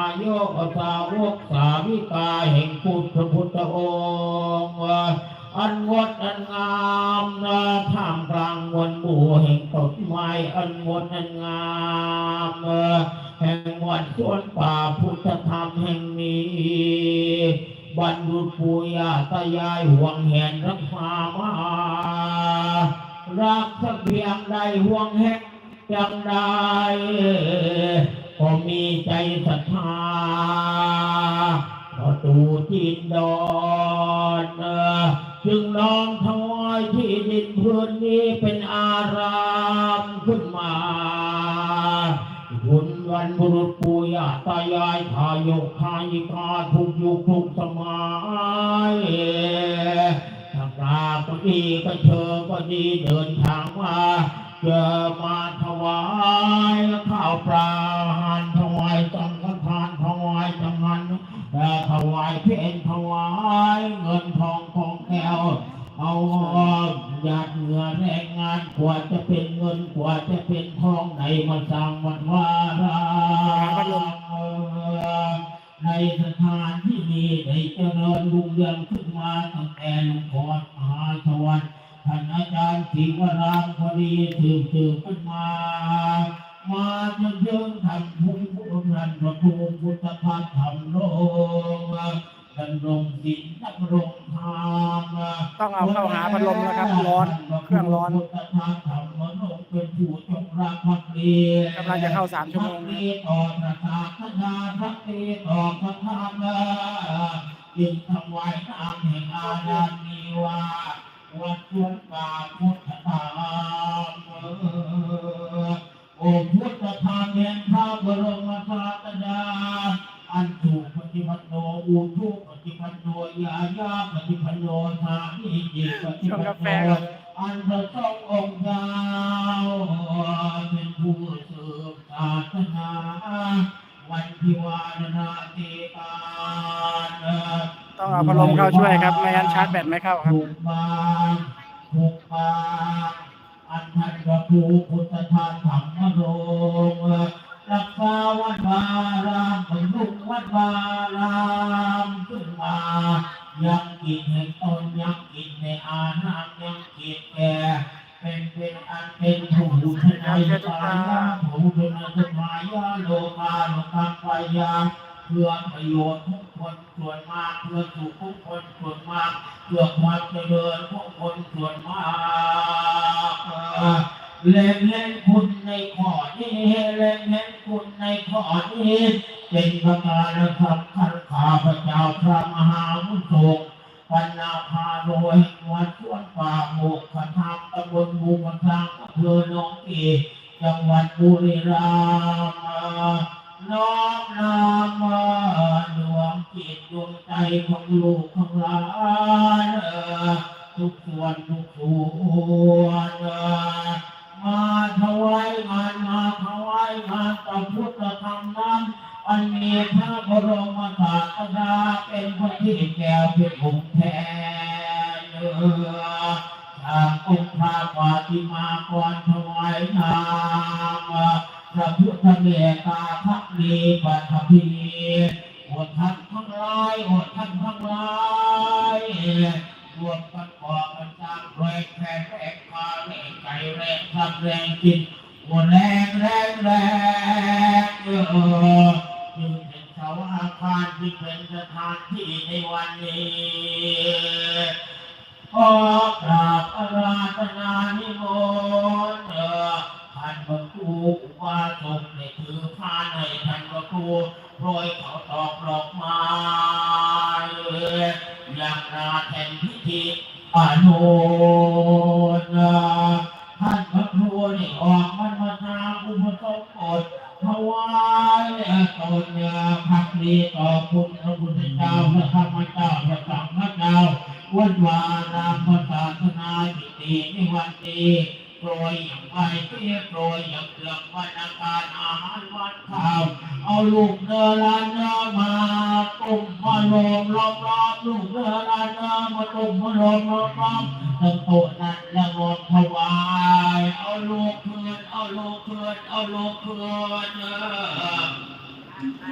าโยกสาวกสาวิกาแห่งพุทธพุทธองค์อันงดอันงามนะท่ามกลางมวลหมู่แห่งต้นไม้อันงดอันงามแห่งวัดสวนป่าพุทธธรรมแห่งนี้บรรลุปูยาตายายห่วงแหนรักษามารักสักเพียงใดห่วงแหนยังใดก็มีใจศรัท ดินดอนจึงน้อมถวายที่ดินพื้นนี้เป็นอารามขึ้นมาคุณวันบุรุษปู่ย่าตายายทายกทายิกาทุกยุคทุกสมัยถ้ากราบก็ดีก็เชิญก็ดีเดินทางมาเจอมาถวายข้าวปลาอาหารถวายสังฆทานถวายจังหันแต่ถวายเพลถวายเงินท องของแก้วเอาหยาดเหงื่อแรงงานกว่าจะเป็นเงินกว่าจะเป็นทองไหนมาสร้างวันวาราในสถานที่นี้ได้เจริญรุ่งเรืองขึ้นมาตั้งแต่หลวงพ่อมหาสวัสดิ์ท่านอาจารย์ศิวรามพอดีสืบสืบขึ้นมา มาจนถึงทำภูมิพุทธันประภูมิพุทธทานทำโลกดำรงศีลดำรงธรรม ต้องเอาเข้าหาพัดลมนะครับ ร้อน เครื่องร้อนกำลังจะเข้าสามชั่วโมงต่อพระศาสนาทักทีต่อพระธรรมจึงถวายนามแห่งอาดานีว่าวัดสวนป่าพุทธธรรมโอพุทธธรรมแห่งพระบรม พันโนอุทุปฏิพันโนยายาปฏิพันโนสามีจิปฏิชงพักานแฟโนก่อนอันพระสงฆ์องค์เจ้าเป็นผู้สืบศาสนาวันที่วารณาติการต้องเอาพัดลมเข้าช่วยครับไม่งั้นชาร์จแบตไม่เข้าครับถูกบางถูกบางอันทันพระภูพุทธทานธรรมโรง รักษาวัดวารามบำรุงวัดวารามขึ้นมายังกินให้ตนยังกินในอาหารยังกินแก่เป็นเป็นอันเป็นผู้ชนะยตายาผู้ชนะสมายาโลกาโลกังไปยาเพื่อประโยชน์ทุกคนส่วนมากเพื่อสุขทุกคนส่วนมากเพื่อความเจริญทุกคนส่วนมาก เล่นเล่นคุณในข้อนี้เล่นเล่นคุณในข้อนี้เป็นประการสำคัญข้าพเจ้าพระมหาวุฒิปัญญาพาโดยวัดสวนป่าโมกขธรรมตำบลบูมทางอำเภอหนองกีจังหวัดบุรีรัมย์น้อมนำดวงจิตดวงใจของลูกของหลาน อันมีพระบรมศาสดาเป็นพระที่แก้วเป็นองค์แทนเนื้อทางองค์พระปาติมากรถวายนามพระพุทธเมตตาพักดีปัทภีอดท่านทั้งหลายอดท่านทั้งหลายรวมกันก่อกันสร้างแรงแขนแรงขาแรงใจแรงทำแรงกินอดแรงแรงแรงเออจึง เสาอาคารที่เป็นสถานที่ในวันนี้ขอกราบอาราธนานิมนต์เอ่อท่านพระครูอุบาสกในถือผ้าในท่านพระครูโปรยเขาตอกดอกไม้อย่างนาแทนพิธีอนุ ระพุทธเจ้าพระธรรมเจ้าพระสังฆเจ้าวันวานามพระศาสนาจิตีในวันนี้โปรยอย่างไปเพียโปรยอย่างเกลืองวันอาการอาหารวันข้าว เอาลูกเนื้อลานเนื้อมาตุ่มมาลมล้อมล้อมลูกเนื้อลานเนื้อมาตุ่มมาลมล้อมล้อมทั้งโตนั้นละงมถวาย เอาลูกคืนเอาลูกคืนเอาลูกคืนเออ